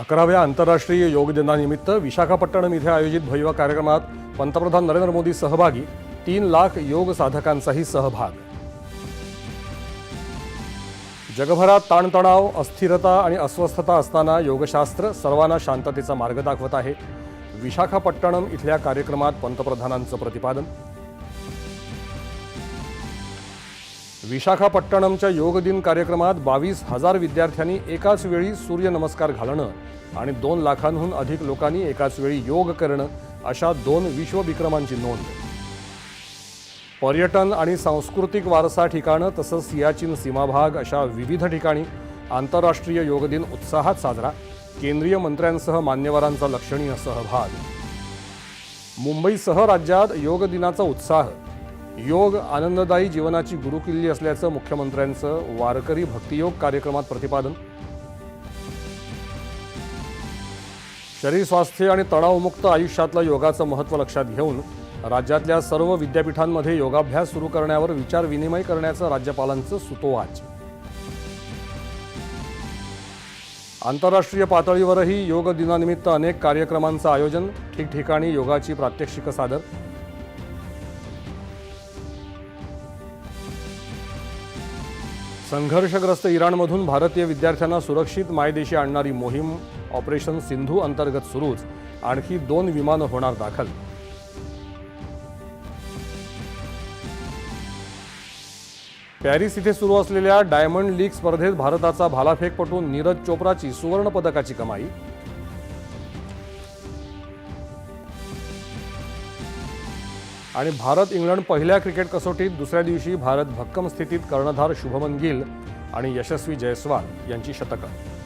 अकराव्या आंतरराष्ट्रीय योग दिनानिमित्त विशाखापट्टणम इथे आयोजित भव्य कार्यक्रमात पंतप्रधान नरेंद्र मोदी सहभागी तीन लाख योग साधकांचाही सहभाग. जगभरात ताणतणाव अस्थिरता आणि अस्वस्थता असताना योगशास्त्र सर्वांना शांततेचा मार्ग दाखवत आहे. विशाखापट्टणम इथल्या कार्यक्रमात पंतप्रधानांचं प्रतिपादन विशाखापट्टणमच्या योग दिन कार्यक्रमात बावीस हजार विद्यार्थ्यांनी एकाच वेळी सूर्यनमस्कार घालणं आणि दोन लाखांहून अधिक लोकांनी एकाच वेळी योग करणं अशा दोन विश्वविक्रमांची नोंद. पर्यटन आणि सांस्कृतिक वारसा ठिकाणं तसंच सियाचीन सीमाभाग अशा विविध ठिकाणी आंतरराष्ट्रीय योग दिन उत्साहात साजरा केंद्रीय मंत्र्यांसह मान्यवरांचा लक्षणीय सहभाग. मुंबईसह राज्यात योग दिनाचा उत्साह योग आनंददायी जीवनाची गुरुकिल्ली असल्याचं मुख्यमंत्र्यांचं वारकरी भक्तियोग कार्यक्रमात प्रतिपादन. शरीर स्वास्थ्य आणि तणावमुक्त आयुष्यातलं योगाचं महत्त्व लक्षात घेऊन राज्यातल्या सर्व विद्यापीठांमध्ये योगाभ्यास सुरू करण्यावर विचार विनिमय करण्याचं राज्यपालांचं सुतोवाच. आंतरराष्ट्रीय पातळीवरही योग दिनानिमित्त अनेक कार्यक्रमांचं आयोजन ठिकठिकाणी योगाची प्रात्यक्षिकं सादर संघर्षग्रस्त इराणमधून भारतीय विद्यार्थ्यांना सुरक्षित मायदेशी आणणारी मोहीम ऑपरेशन सिंधू अंतर्गत सुरूच. आणखी दोन विमानं होणार दाखल. पॅरिस इथे सुरू असलेल्या डायमंड लीग स्पर्धेत भारताचा भालाफेकपटू नीरज चोप्राची सुवर्णपदकाची कमाई. आणि भारत इंग्लंड पहिल्या क्रिकेट कसोटीत दुसऱ्या दिवशी भारत भक्कम स्थितीत कर्णधार शुभमन गिल आणि यशस्वी जयस्वाल यांची शतकं.